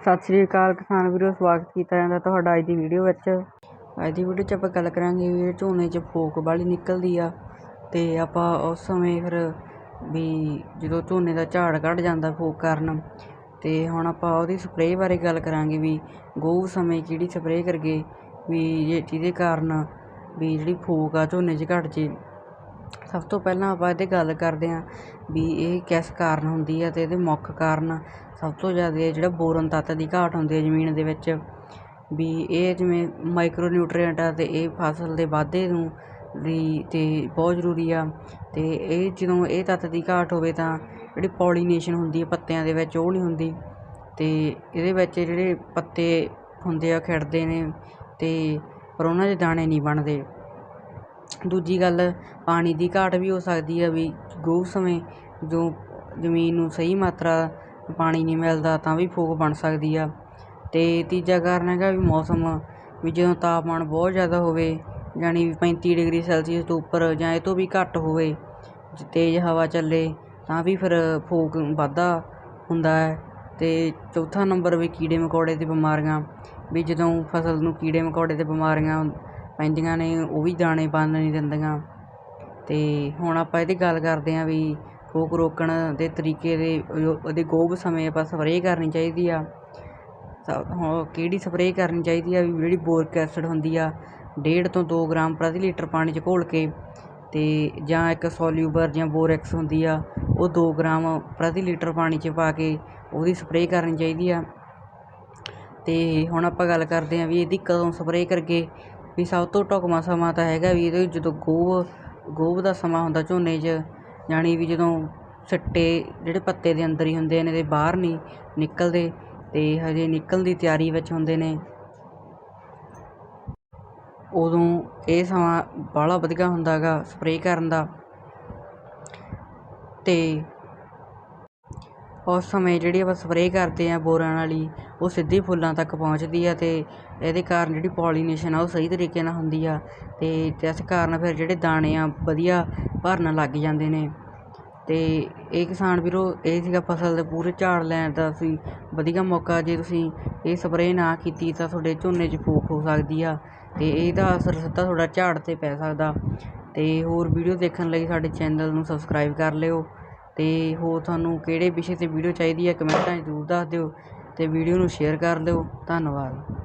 ਸਤਿ ਸ਼੍ਰੀ ਅਕਾਲ ਕਿਸਾਨ ਵੀਰੋ, ਸਵਾਗਤ ਕੀਤਾ ਜਾਂਦਾ ਤੁਹਾਡਾ ਅੱਜ ਦੀ ਵੀਡੀਓ ਵਿੱਚ। ਅੱਜ ਦੀ ਵੀਡੀਓ 'ਚ ਆਪਾਂ ਗੱਲ ਕਰਾਂਗੇ ਵੀ ਝੋਨੇ 'ਚ ਫੋਕ ਵਾਲੀ ਨਿਕਲਦੀ ਆ ਤੇ ਆਪਾਂ ਉਸ ਸਮੇਂ ਫਿਰ ਵੀ ਜਦੋਂ ਝੋਨੇ ਦਾ ਝਾੜ ਕੱਢ ਜਾਂਦਾ ਫੋਕ ਕਾਰਨ ਤੇ ਹੁਣ ਆਪਾਂ ਉਹਦੀ ਸਪਰੇਅ ਬਾਰੇ ਗੱਲ ਕਰਾਂਗੇ ਵੀ ਗੋਹ ਸਮੇਂ ਕਿਹੜੀ ਸਪਰੇਅ ਕਰਗੇ ਵੀ ਜਿਹਦੇ ਕਾਰਨ ਵੀ ਜਿਹੜੀ ਫੋਕ ਆ ਝੋਨੇ 'ਚ ਘੱਟ ਜੇ। ਸਭ ਤੋਂ ਪਹਿਲਾਂ ਆਪਾਂ ਇਹਦੇ ਗੱਲ ਕਰਦੇ ਹਾਂ ਵੀ ਇਹ ਕਿਸ ਕਾਰਨ ਹੁੰਦੀ ਹੈ ਅਤੇ ਇਹਦੇ ਮੁੱਖ ਕਾਰਨ ਸਭ ਤੋਂ ਜ਼ਿਆਦਾ ਜਿਹੜਾ ਬੋਰਨ ਤੱਤ ਦੀ ਘਾਟ ਹੁੰਦੀ ਹੈ ਜ਼ਮੀਨ ਦੇ ਵਿੱਚ, ਵੀ ਇਹ ਜਿਵੇਂ ਮਾਈਕਰੋ ਨਿਊਟਰੀਐਂਟ ਆ ਅਤੇ ਇਹ ਫਸਲ ਦੇ ਵਾਧੇ ਨੂੰ ਵੀ ਅਤੇ ਬਹੁਤ ਜ਼ਰੂਰੀ ਆ ਅਤੇ ਇਹ ਜਦੋਂ ਇਹ ਤੱਤ ਦੀ ਘਾਟ ਹੋਵੇ ਤਾਂ ਜਿਹੜੀ ਪੋਲੀਨੇਸ਼ਨ ਹੁੰਦੀ ਹੈ ਪੱਤਿਆਂ ਦੇ ਵਿੱਚ ਉਹ ਨਹੀਂ ਹੁੰਦੀ ਅਤੇ ਇਹਦੇ ਵਿੱਚ ਜਿਹੜੇ ਪੱਤੇ ਹੁੰਦੇ ਆ ਖਿੜਦੇ ਨੇ ਅਤੇ ਪਰ ਉਹਨਾਂ 'ਚ ਦਾਣੇ ਨਹੀਂ ਬਣਦੇ। ਦੂਜੀ ਗੱਲ, ਪਾਣੀ ਦੀ ਘਾਟ ਵੀ ਹੋ ਸਕਦੀ ਹੈ ਵੀ ਗੋਹ ਸਮੇਂ ਜੋ ਜ਼ਮੀਨ ਨੂੰ ਸਹੀ ਮਾਤਰਾ ਪਾਣੀ ਨਹੀਂ ਮਿਲਦਾ ਤਾਂ ਵੀ ਫੂਕ ਬਣ ਸਕਦੀ ਆ। ਅਤੇ ਤੀਜਾ ਕਾਰਨ ਹੈਗਾ ਵੀ ਮੌਸਮ, ਵੀ ਜਦੋਂ ਤਾਪਮਾਨ ਬਹੁਤ ਜ਼ਿਆਦਾ ਹੋਵੇ ਜਾਣੀ ਵੀ ਪੈਂਤੀ ਡਿਗਰੀ ਸੈਲਸੀਅਸ ਤੋਂ ਉੱਪਰ ਜਾਂ ਇਹ ਤੋਂ ਵੀ ਘੱਟ ਹੋਵੇ, ਤੇਜ਼ ਹਵਾ ਚੱਲੇ, ਤਾਂ ਵੀ ਫਿਰ ਫੂਕ ਵਾਧਾ ਹੁੰਦਾ ਹੈ। ਅਤੇ ਚੌਥਾ ਨੰਬਰ ਵੀ ਕੀੜੇ ਮਕੌੜੇ ਅਤੇ ਬਿਮਾਰੀਆਂ, ਵੀ ਜਦੋਂ ਫਸਲ ਨੂੰ ਕੀੜੇ ਮਕੌੜੇ ਅਤੇ ਬਿਮਾਰੀਆਂ ਪੈਂਦੀਆਂ ਨੇ, ਉਹ ਵੀ ਦਾਣੇ ਬਣਨ ਨਹੀਂ ਦਿੰਦੀਆਂ। ਅਤੇ ਹੁਣ ਆਪਾਂ ਇਹਦੀ ਗੱਲ ਕਰਦੇ ਹਾਂ ਵੀ ਫੂਕ ਰੋਕਣ ਦੇ ਤਰੀਕੇ ਦੇ ਉਹਦੇ ਗੋਭ ਸਮੇਂ ਆਪਾਂ ਸਪਰੇਅ ਕਰਨੀ ਚਾਹੀਦੀ ਆ। ਕਿਹੜੀ ਸਪਰੇਅ ਕਰਨੀ ਚਾਹੀਦੀ ਆ ਵੀ ਜਿਹੜੀ ਬੋਰਿਕ ਐਸਿਡ ਹੁੰਦੀ ਆ, ਡੇਢ ਤੋਂ ਦੋ ਗ੍ਰਾਮ ਪ੍ਰਤੀ ਲੀਟਰ ਪਾਣੀ 'ਚ ਘੋਲ ਕੇ ਅਤੇ ਜਾਂ ਇੱਕ ਸੋਲਿਊਬਰ ਜਾਂ ਬੋਰੈਕਸ ਹੁੰਦੀ ਆ, ਉਹ ਦੋ ਗ੍ਰਾਮ ਪ੍ਰਤੀ ਲੀਟਰ ਪਾਣੀ 'ਚ ਪਾ ਕੇ ਉਹਦੀ ਸਪਰੇਅ ਕਰਨੀ ਚਾਹੀਦੀ ਆ। ਅਤੇ ਹੁਣ ਆਪਾਂ ਗੱਲ ਕਰਦੇ ਹਾਂ ਵੀ ਇਹਦੀ ਕਦੋਂ ਸਪਰੇਅ ਕਰਕੇ ਵੀ ਸਭ ਤੋਂ ਢੁਕਵਾਂ ਸਮਾਂ ਤਾਂ ਹੈਗਾ ਵੀ ਇਹਦੇ ਜਦੋਂ ਗੋਭ ਗੋਭ ਦਾ ਸਮਾਂ ਹੁੰਦਾ ਝੋਨੇ 'ਚ ਜਾਣੀ ਵੀ ਜਦੋਂ ਸਿੱਟੇ ਜਿਹੜੇ ਪੱਤੇ ਦੇ ਅੰਦਰ ਹੀ ਹੁੰਦੇ ਨੇ ਅਤੇ ਬਾਹਰ ਨਹੀਂ ਨਿਕਲਦੇ ਅਤੇ ਹਜੇ ਨਿਕਲਣ ਦੀ ਤਿਆਰੀ ਵਿੱਚ ਹੁੰਦੇ ਨੇ। ਉਦੋਂ ਇਹ ਸਮਾਂ ਬਾਹਲਾ ਵਧੀਆ ਹੁੰਦਾ ਗਾ ਸਪਰੇਅ ਕਰਨ ਦਾ। ਅਤੇ ਉਸ ਸਮੇਂ ਜਿਹੜੀ ਆਪਾਂ ਸਪਰੇਅ ਕਰਦੇ ਹਾਂ ਬੋਰਾਂ ਵਾਲੀ, ਉਹ ਸਿੱਧੀ ਫੁੱਲਾਂ ਤੱਕ ਪਹੁੰਚਦੀ ਆ ਅਤੇ ਇਹਦੇ ਕਾਰਨ ਜਿਹੜੀ ਪੋਲੀਨੇਸ਼ਨ ਆ ਉਹ ਸਹੀ ਤਰੀਕੇ ਨਾਲ ਹੁੰਦੀ ਆ ਅਤੇ ਜਿਸ ਕਾਰਨ ਫਿਰ ਜਿਹੜੇ ਦਾਣੇ ਆ ਵਧੀਆ ਭਰਨ ਲੱਗ ਜਾਂਦੇ ਨੇ। ਅਤੇ ਇਹ ਕਿਸਾਨ ਵੀਰੋ, ਇਹ ਸੀਗਾ ਫਸਲ ਦੇ ਪੂਰੇ ਝਾੜ ਲੈਣ ਦਾ ਸੀ ਵਧੀਆ ਮੌਕਾ, ਜੇ ਤੁਸੀਂ ਇਹ ਸਪਰੇਅ ਨਾ ਕੀਤੀ ਤਾਂ ਤੁਹਾਡੇ ਝੋਨੇ 'ਚ ਫੂਕ ਹੋ ਸਕਦੀ ਆ ਅਤੇ ਇਹਦਾ ਅਸਰ ਸਿੱਧਾ ਤੁਹਾਡਾ ਝਾੜ 'ਤੇ ਪੈ ਸਕਦਾ। ਅਤੇ ਹੋਰ ਵੀਡੀਓ ਦੇਖਣ ਲਈ ਸਾਡੇ ਚੈਨਲ ਨੂੰ ਸਬਸਕ੍ਰਾਈਬ ਕਰ ਲਿਓ। ਅਤੇ ਹੋਰ ਤੁਹਾਨੂੰ ਕਿਹੜੇ ਵਿਸ਼ੇ 'ਤੇ ਵੀਡੀਓ ਚਾਹੀਦੀ ਹੈ ਕਮੈਂਟਾਂ 'ਚ ਜ਼ਰੂਰ ਦੱਸ ਦਿਓ ਅਤੇ ਵੀਡੀਓ ਨੂੰ ਸ਼ੇਅਰ ਕਰ ਦਿਓ। ਧੰਨਵਾਦ।